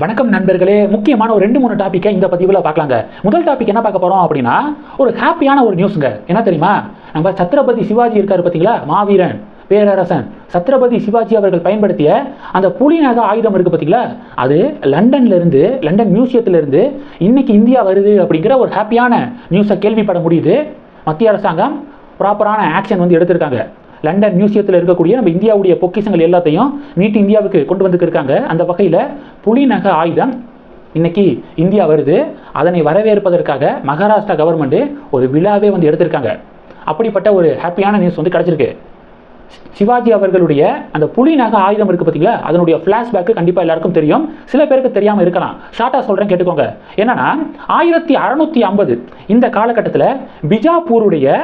வணக்கம் நண்பர்களே முக்கியமான ஒரு ரெண்டு மூணு டாப்பிக்கை இந்த பதிவில் பார்க்கலாங்க. முதல் டாபிக் என்ன பார்க்க போகிறோம் அப்படின்னா ஒரு ஹாப்பியான ஒரு நியூஸுங்க என்ன தெரியுமா? நம்ம சத்ரபதி சிவாஜி இருக்கார் பார்த்தீங்களா? மாவீரன் பேரரசன். சத்ரபதி சிவாஜி அவர்கள் பயன்படுத்திய அந்த புலிநக ஆயுதம் இருக்குது பார்த்தீங்களா? அது லண்டன்லேருந்து லண்டன் மியூசியத்திலேருந்து இன்னைக்கு இந்தியா வருது அப்படிங்கிற ஒரு ஹாப்பியான நியூஸை கேள்விப்பட முடியுது. மத்திய அரசாங்கம் ப்ராப்பரான ஆக்ஷன் வந்து எடுத்திருக்காங்க. லண்டன் மியூசியத்தில் இருக்கக்கூடிய நம்ம இந்தியாவுடைய பொக்கிஷங்கள் எல்லாத்தையும் மீட்டு இந்தியாவுக்கு கொண்டு வந்துட்டு இருக்காங்க அந்த வகையில் புலிநக ஆயுதம் இன்னைக்கு இந்தியா வருது. அதனை வரவேற்பதற்காக மகாராஷ்டிரா கவர்மெண்ட் ஒரு விழாவே வந்து எடுத்திருக்காங்க. அப்படிப்பட்ட ஒரு ஹாப்பியான நியூஸ் வந்து கிடச்சிருக்கு. சிவாஜி அவர்களுடைய அந்த புலிநக ஆயுதம் இருக்குது பார்த்தீங்களா அதனுடைய ஃப்ளாஷ்பேக்கு கண்டிப்பாக எல்லாருக்கும் தெரியும். சில பேருக்கு தெரியாமல் இருக்கலாம். ஷார்ட்டாக சொல்கிறேன் கேட்டுக்கோங்க. என்னன்னா ஆயிரத்தி அறநூற்றி ஐம்பது இந்த காலகட்டத்தில் பிஜாப்பூருடைய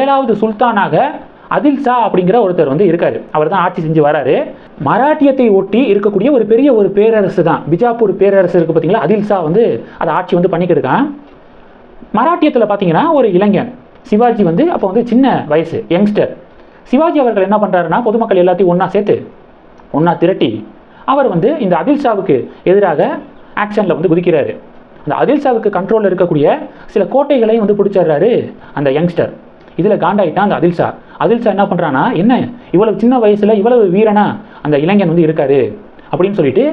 ஏழாவது சுல்தானாக அதில் ஷா அப்படிங்கிற ஒருத்தர் வந்து இருக்கார். அவர் தான் ஆட்சி செஞ்சு வராரு. மராட்டியத்தை ஒட்டி இருக்கக்கூடிய ஒரு பெரிய ஒரு பேரரசு தான். பிஜாப்பூர் பேரரசு இருக்குது பார்த்தீங்களா அதில் ஷா வந்து அதை ஆட்சி வந்து பண்ணிக்கிட்டு இருக்கான். மராட்டியத்தில் பார்த்தீங்கன்னா ஒரு இளைஞன் சிவாஜி வந்து அப்போ வந்து சின்ன வயசு யங்ஸ்டர். சிவாஜி அவர்கள் என்ன பண்ணுறாருன்னா பொதுமக்கள் எல்லாத்தையும் ஒன்றா சேர்த்து ஒன்றா திரட்டி அவர் வந்து இந்த அதில்ஷாவுக்கு எதிராக ஆக்ஷனில் வந்து குதிக்கிறாரு. அந்த அதில்ஷாவுக்கு கண்ட்ரோலில் இருக்கக்கூடிய சில கோட்டைகளையும் வந்து பிடிச்சிடுறாரு அந்த யங்ஸ்டர். இதில் காண்டாயிட்டான் அந்த அதில் சார் அதில் சார் என்ன பண்ணுறான்னா என்ன? இவ்வளவு சின்ன வயசில் இவ்வளவு வீரனா அந்த இளைஞன் வந்து இருக்காரு அப்படின்னு சொல்லிட்டு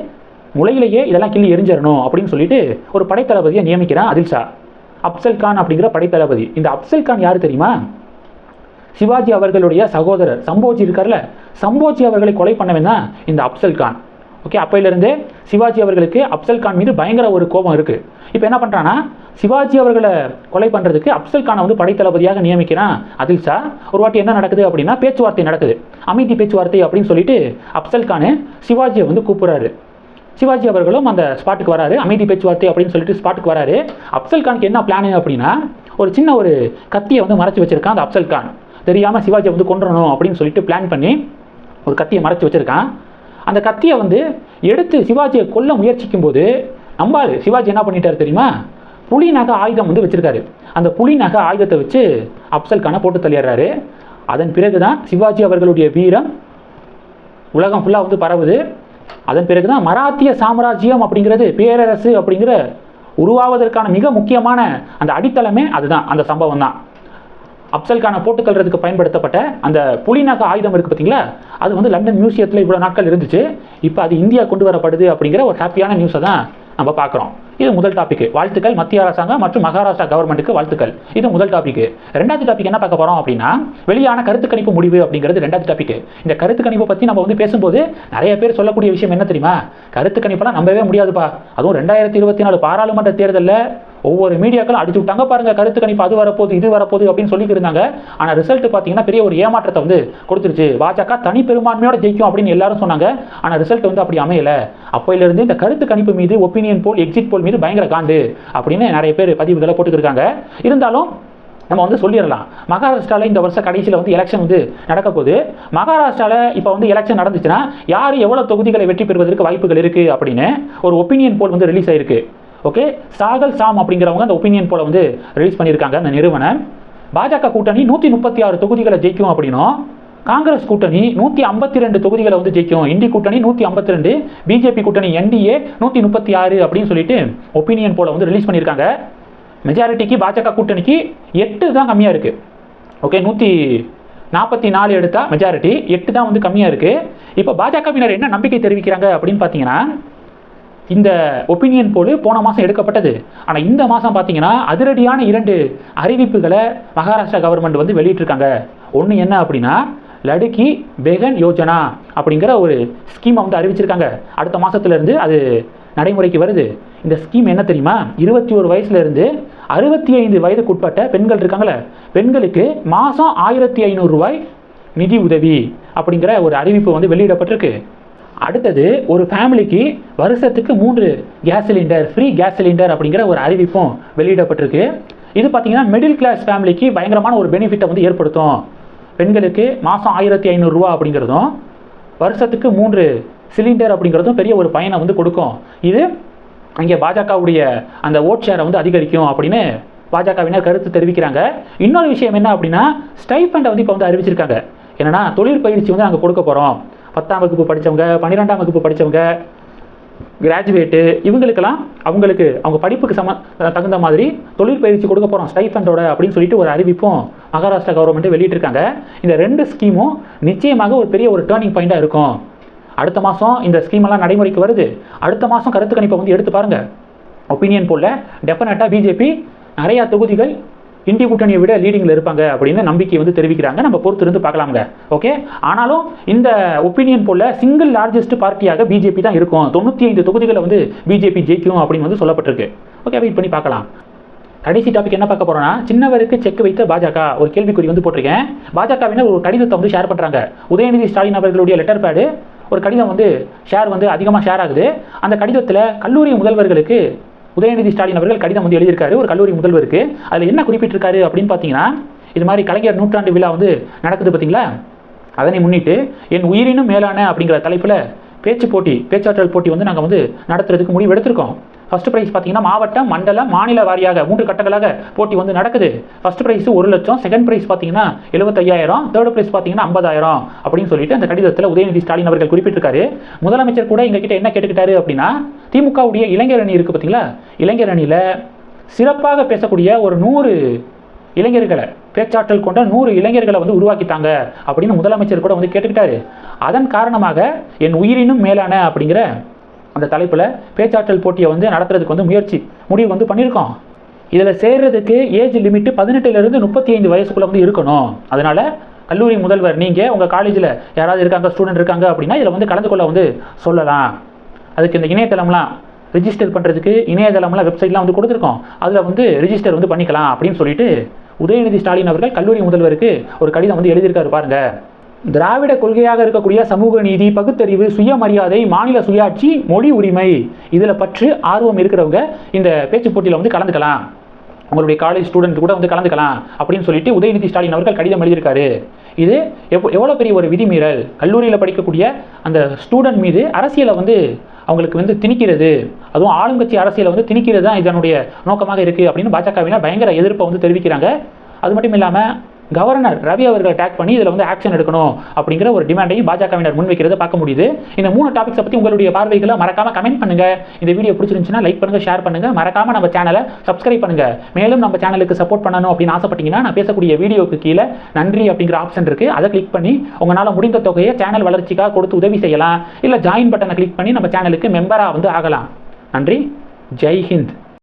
முளையிலேயே இதெல்லாம் கிள்ளி எரிஞ்சிடணும் அப்படின்னு சொல்லிட்டு ஒரு படைத்தளபதியை நியமிக்கிறான் அதில் ஷா. அப்சல் கான் அப்படிங்கிற படைத்தளபதி. இந்த அப்சல் கான் யார் தெரியுமா? சிவாஜி அவர்களுடைய சகோதரர். சம்போஜி இருக்கார்ல. சம்போஜி அவர்களை கொலை பண்ணவன் தான் இந்த அப்சல் கான். ஓகே அப்போயிலிருந்து சிவாஜி அவர்களுக்கு அப்சல் கான் மீது பயங்கர ஒரு கோபம் இருக்குது இப்போ என்ன பண்ணுறான்னா சிவாஜி அவர்களை கொலை பண்ணுறதுக்கு அப்சல் கானை வந்து படைத்தளபதியாக நியமிக்கிறான் அதில் ஷா ஒரு வாட்டி என்ன நடக்குது அப்படின்னா பேச்சுவார்த்தை நடக்குது. அமைதி பேச்சுவார்த்தை அப்படின்னு சொல்லிட்டு அப்சல் கானு சிவாஜியை வந்து கூப்பிட்றாரு. சிவாஜி அவர்களும் அந்த ஸ்பாட்டுக்கு வராரு. அமைதி பேச்சுவார்த்தை அப்படின்னு சொல்லிட்டு ஸ்பாட்டுக்கு வராரு. அப்சல் கானுக்கு என்ன பிளானு அப்படின்னா ஒரு சின்ன ஒரு கத்தியை வந்து மறைச்சி வச்சிருக்கான் அந்த அப்சல் கான். தெரியாமல் சிவாஜியை வந்து கொண்டுடணும் அப்படின்னு சொல்லிட்டு பிளான் பண்ணி ஒரு கத்தியை மறைச்சி வச்சிருக்கான். அந்த கத்தியை வந்து எடுத்து சிவாஜியை கொல்ல முயற்சிக்கும் போது நம்பாள் சிவாஜி என்ன பண்ணிட்டாரு தெரியுமா? புலி நகை ஆயுதம் வந்து வச்சிருக்காரு. அந்த புலி நகை ஆயுதத்தை வச்சு அப்சல் கானை போட்டு தள்ளிடுறாரு. அதன் பிறகு தான் சிவாஜி அவர்களுடைய வீரம் உலகம் ஃபுல்லாக வந்து பரவுது. அதன் பிறகு தான் மராத்திய சாம்ராஜ்யம் அப்படிங்கிறது பேரரசு அப்படிங்கிற உருவாவதற்கான மிக முக்கியமான அந்த அடித்தளமே அதுதான். அந்த சம்பவம் தான் அப்சல்கான கானை பயன்படுத்தப்பட்ட அந்த புலிநக ஆயுதம் இருக்குது பார்த்தீங்களா அது வந்து லண்டன் மியூசியத்தில் இவ்வளோ நாட்கள் இருந்துச்சு. இப்போ அது இந்தியா கொண்டு வரப்படுது அப்படிங்கிற ஒரு ஹாப்பியான நியூஸை தான் நம்ம பார்க்குறோம் இது முதல் டாபிக் வாழ்த்துக்கள். மத்திய அரசாங்கம் மற்றும் மகாராஷ்டிரா கவர்மெண்ட்டுக்கு வாழ்த்துக்கள். இது முதல் டாபிக் ரெண்டாவது டாபிக் என்ன பார்க்க போறோம் அப்படின்னா வெளியான கருத்து கணிப்பு முடிவு அப்படிங்கிறது ரெண்டாவது டாபிக் இந்த கருத்து கணிப்பை பற்றி நம்ம வந்து பேசும்போது நிறைய பேர் சொல்லக்கூடிய விஷயம் என்ன தெரியுமா? கருத்து கணிப்பெல்லாம் நம்பவே முடியாதுப்பா. அதுவும் ரெண்டாயிரத்தி இருபத்தி நாலு பாராளுமன்ற தேர்தலில் ஒவ்வொரு மீடியாக்களும் அடிச்சு விட்டாங்க. பாருங்க கருத்து கணிப்பு அது வரப்போகுது இது வரப்போகுது அப்படின்னு சொல்லிட்டு இருந்தாங்க. ஆனால் ரிசல்ட் பார்த்தீங்கன்னா பெரிய ஒரு ஏமாற்றத்தை வந்து கொடுத்துருச்சு. பாஜக தனி பெரும்பான்மையோட ஜெயிக்கும் அப்படின்னு எல்லாரும் சொன்னாங்க. ஆனால் ரிசல்ட் வந்து அப்படி அமையல. அப்போயிலிருந்து இந்த கருத்து கணிப்பு மீது ஒப்பீனியன் போல் எக்ஸிட் போல் மீது பயங்கர காண்டு அப்படின்னு நிறைய பேர் பதிவுகளை போட்டுக்கிருக்காங்க. இருந்தாலும் நம்ம வந்து சொல்லிடலாம். மகாராஷ்டிராவில் இந்த வருஷம் கடைசியில் வந்து எலெக்ஷன் வந்து நடக்க போகுது மகாராஷ்டிராவில் இப்போ வந்து எலெக்ஷன் நடந்துச்சுன்னா யார் எவ்வளோ தொகுதிகளை வெற்றி பெறுவதற்கு வாய்ப்புகள் இருக்குது அப்படின்னு ஒரு ஒப்பீனியன் போல் வந்து ரிலீஸ் ஆயிருக்கு. ஓகே சாகல் சாம் அப்படிங்கிறவங்க அந்த ஒப்பீனியன் போல வந்து ரிலீஸ் பண்ணியிருக்காங்க அந்த நிறுவனம் பாஜக கூட்டணி நூற்றி முப்பத்தி ஆறு தொகுதிகளை ஜெயிக்கும் அப்படின்னும் காங்கிரஸ் கூட்டணி நூற்றி ஐம்பத்தி ரெண்டு தொகுதிகளை வந்து ஜெயிக்கும். இண்டி கூட்டணி நூற்றி ஐம்பத்தி ரெண்டு பிஜேபி கூட்டணி என்டிஏ நூற்றி முப்பத்தி ஆறு அப்படின்னு சொல்லிட்டு ஒப்பீனியன் போல வந்து ரிலீஸ் பண்ணியிருக்காங்க. மெஜாரிட்டிக்கு பாஜக கூட்டணிக்கு எட்டு தான் கம்மியாக இருக்குது ஓகே நூற்றி நாற்பத்தி நாலு எடுத்தால் மெஜாரிட்டி எட்டு தான் வந்து கம்மியாக இருக்குது இப்போ பாஜகவினர் என்ன நம்பிக்கை தெரிவிக்கிறாங்க அப்படின்னு பார்த்தீங்கன்னா இந்த ஒப்பீனியன் போல் போன மாதம் எடுக்கப்பட்டது. ஆனால் இந்த மாதம் பார்த்தீங்கன்னா அதிரடியான இரண்டு அறிவிப்புகளை மகாராஷ்டிரா கவர்மெண்ட் வந்து வெளியிட்டிருக்காங்க. ஒன்று என்ன அப்படின்னா லடுக்கி பெகன் யோஜனா அப்படிங்கிற ஒரு ஸ்கீமை வந்து அறிவிச்சிருக்காங்க. அடுத்த மாதத்துலேருந்து அது நடைமுறைக்கு வருது. இந்த ஸ்கீம் என்ன தெரியுமா? இருபத்தி ஒரு வயசுலேருந்து அறுபத்தி ஐந்து வயதுக்குட்பட்ட பெண்கள் இருக்காங்களே பெண்களுக்கு மாதம் ஆயிரத்தி ஐநூறுரூவாய் நிதி உதவி அப்படிங்கிற ஒரு அறிவிப்பு வந்து வெளியிடப்பட்டிருக்கு. அடுத்தது ஒரு ஃபேமிலிக்கு வருஷத்துக்கு மூன்று gas cylinder free gas cylinder அப்படிங்கிற ஒரு அறிவிப்பும் வெளியிடப்பட்டிருக்கு. இது பார்த்தீங்கன்னா மிடில் கிளாஸ் ஃபேமிலிக்கு பயங்கரமான ஒரு பெனிஃபிட்டை வந்து ஏற்படுத்தும். பெண்களுக்கு மாதம் ஆயிரத்தி ஐநூறுரூவா அப்படிங்கிறதும் வருஷத்துக்கு மூன்று சிலிண்டர் அப்படிங்கிறதும் பெரிய ஒரு பயனை வந்து கொடுக்கும். இது அங்கே பாஜகவுடைய அந்த ஓட் ஷேரை வந்து அதிகரிக்கும் அப்படின்னு பாஜகவினர் கருத்து தெரிவிக்கிறாங்க. இன்னொரு விஷயம் என்ன அப்படின்னா ஸ்டைஃபண்டை வந்து இப்போ வந்து அறிவிச்சிருக்காங்க. என்னன்னா தொழிற்பயிற்சி வந்து நாங்கள் கொடுக்க போகிறோம் பத்தாம் வகுப்பு படித்தவங்க பன்னிரெண்டாம் வகுப்பு படித்தவங்க கிராஜுவேட்டு இவங்களுக்கெல்லாம் அவங்களுக்கு அவங்க படிப்புக்கு சம தகுந்த மாதிரி தொழிற்பயிற்சி கொடுக்க போகிறோம் ஸ்டைஃபண்டோட அப்படின்னு சொல்லிட்டு ஒரு அறிவிப்பும் மகாராஷ்டிரா கவர்மெண்ட்டு வெளியிட்டிருக்காங்க. இந்த ரெண்டு ஸ்கீமும் நிச்சயமாக ஒரு பெரிய ஒரு டேர்னிங் பாயிண்ட்டாக இருக்கும். அடுத்த மாதம் இந்த ஸ்கீமெல்லாம் நடைமுறைக்கு வருது. அடுத்த மாதம் கருத்து கணிப்பை வந்து எடுத்து பாருங்கள் ஒப்பீனியன் போல டெஃபினட்டாக பிஜேபி நிறையா தொகுதிகள் இந்திய கூட்டணியை விட லீடிங்கில் இருப்பாங்க அப்படின்னு நம்பிக்கை வந்து தெரிவிக்கிறாங்க. நம்ம பொறுத்திருந்து பார்க்கலாம்ங்க. ஓகே ஆனாலும் இந்த ஒப்பீனியன் போல சிங்கிள் லார்ஜஸ்ட் பார்ட்டியாக பிஜேபி தான் இருக்கும். தொண்ணூற்றி ஐந்து தொகுதிகளை வந்து பிஜேபி ஜெயிக்கும் அப்படின்னு வந்து சொல்லப்பட்டிருக்கு. ஓகே வெயிட் பண்ணி பார்க்கலாம். கடைசி டாபிக் என்ன பார்க்க போறோம்னா சின்னவருக்கு செக் வைத்த பாஜக. ஒரு கேள்விக்குறி வந்து போட்டிருக்கேன். பாஜகவினர் ஒரு கடிதத்தை வந்து ஷேர் பண்ணுறாங்க உதயநிதி ஸ்டாலின் அவர்களுடைய லெட்டர் பேடு ஒரு கடிதம் வந்து ஷேர் வந்து அதிகமாக ஷேர் ஆகுது. அந்த கடிதத்தில் கல்லூரி முதல்வர்களுக்கு உதயநிதி ஸ்டாலின் அவர்கள் கடிதம் வந்து எழுதியிருக்காரு ஒரு கல்லூரி முதல்வருக்கு. அதில் என்ன குறிப்பிட்டிருக்காரு அப்படின்னு பார்த்தீங்கன்னா இது மாதிரி கலைஞர் நூற்றாண்டு விழா வந்து நடக்குது பார்த்தீங்களா அதனை முன்னிட்டு என் உயிரினும் மேலான அப்படிங்கிற தலைப்பில் பேச்சு போட்டி பேச்சாற்றல் போட்டி வந்து நாங்கள் வந்து நடத்துறதுக்கு முடிவு எடுத்திருக்கோம். ஃபர்ஸ்ட் ப்ரைஸ் பார்த்தீங்கன்னா மாவட்டம் மண்டலம் மாநில வாரியாக மூன்று கட்டங்களாக போட்டி வந்து நடக்குது. ஃபர்ஸ்ட் ப்ரைஸ் ஒரு லட்சம் செகண்ட் ப்ரைஸ் பார்த்தீங்கன்னா எழுபத்தையாயிரம் தேர்ட் ப்ரைஸ் பார்த்தீங்கன்னா ஐம்பதாயிரம் அப்படின்னு சொல்லிட்டு அந்த கடிதத்தில் உதயநிதி ஸ்டாலின் அவர்கள் குறிப்பிட்டிருக்காரு. முதலமைச்சர் கூட எங்ககிட்ட என்ன கேட்டுக்கிட்டாரு அப்படின்னா திமுகவுடைய இளைஞர் அணி இருக்குது பார்த்தீங்களா? இளைஞர் அணியில் சிறப்பாக பேசக்கூடிய ஒரு நூறு இளைஞர்களை பேச்சாற்றல் கொண்ட நூறு இளைஞர்களை வந்து உருவாக்கிட்டாங்க அப்படின்னு முதலமைச்சர் கூட வந்து கேட்டுக்கிட்டாரு. அதன் காரணமாக என் உயிரினும் மேலான அப்படிங்கிற அந்த தலைப்பில் பேச்சாற்றல் போட்டியை வந்து நடத்துறதுக்கு வந்து முயற்சி முடிவு வந்து பண்ணியிருக்கோம். இதில் சேர்றதுக்கு ஏஜ் லிமிட்டு பதினெட்டுலேருந்து முப்பத்தி ஐந்து வயசுக்குள்ளே வந்து இருக்கணும். அதனால் கல்லூரி முதல்வர் நீங்கள் உங்கள் காலேஜில் யாராவது இருக்காங்க ஸ்டூடெண்ட் இருக்காங்க அப்படின்னா இதில் வந்து கலந்து கொள்ள வந்து சொல்லலாம். அதுக்கு இந்த இணையதளம்லாம் ரிஜிஸ்டர் பண்ணுறதுக்கு இணையதளம்லாம் வெப்சைட்லாம் வந்து கொடுத்துருக்கோம். அதில் வந்து ரிஜிஸ்டர் வந்து பண்ணிக்கலாம் அப்படின்னு சொல்லிட்டு உதயநிதி ஸ்டாலின் அவர்கள் கல்லூரி முதல்வருக்கு ஒரு கடிதம் வந்து எழுதியிருக்காரு பாருங்கள் திராவிட கொள்கையாக இருக்கக்கூடிய சமூக நீதி பகுத்தறிவு சுயமரியாதை மாநில சுயாட்சி மொழி உரிமை இதில் பற்று ஆர்வம் இருக்கிறவங்க இந்த பேச்சு போட்டியில் வந்து கலந்துக்கலாம். உங்களுடைய காலேஜ் ஸ்டூடெண்ட் கூட வந்து கலந்துக்கலாம் அப்படின்னு சொல்லிட்டு உதயநிதி ஸ்டாலின் அவர்கள் கடிதம் எழுதியிருக்காரு. இது எவ் எவ்வளோ பெரிய ஒரு விதிமீறல்? கல்லூரியில் படிக்கக்கூடிய அந்த ஸ்டூடெண்ட் மீது அரசியலை வந்து அவங்களுக்கு வந்து திணிக்கிறது. அதுவும் ஆளுங்கட்சி அரசியலை வந்து திணிக்கிறது தான் இதனுடைய நோக்கமாக இருக்குது அப்படின்னு பாஜகவினர் பயங்கர எதிர்ப்பை வந்து தெரிவிக்கிறாங்க. அது மட்டும் இல்லாமல் கவர்னர் ரவி அவர்களை டேக் பண்ணி இதில் வந்து ஆக்ஷன் எடுக்கணும் அப்படிங்கிற ஒரு டிமாண்டையும் பாஜகவினர் முன்வைக்கிறத பார்க்க முடியுது. இந்த மூணு டாபிக்ஸை பற்றி உங்களுடைய பார்வைகளை மறக்காம கமெண்ட் பண்ணுங்க. இந்த வீடியோ பிடிச்சிருந்துச்சுன்னா லைக் பண்ணுங்க ஷேர் பண்ணுங்க. மறக்காம நம்ம சேனலை சப்ஸ்கிரைப் பண்ணுங்க. மேலும் நம்ம சேனலுக்கு சப்போர்ட் பண்ணணும் அப்படின்னு ஆசைப்பட்டீங்கன்னா நான் பேசக்கூடிய வீடியோக்கு கீழே நன்றி அப்படிங்கிற ஆப்ஷன் இருக்கு. அதை கிளிக் பண்ணி உங்களால் முடிந்த தொகையை சேனல் வளர்ச்சிக்காக கொடுத்து உதவி செய்யலாம். இல்லை ஜாயின் பட்டனை கிளிக் பண்ணி நம்ம சேனலுக்கு மெம்பராக வந்து ஆகலாம். நன்றி. ஜெய் ஹிந்த்.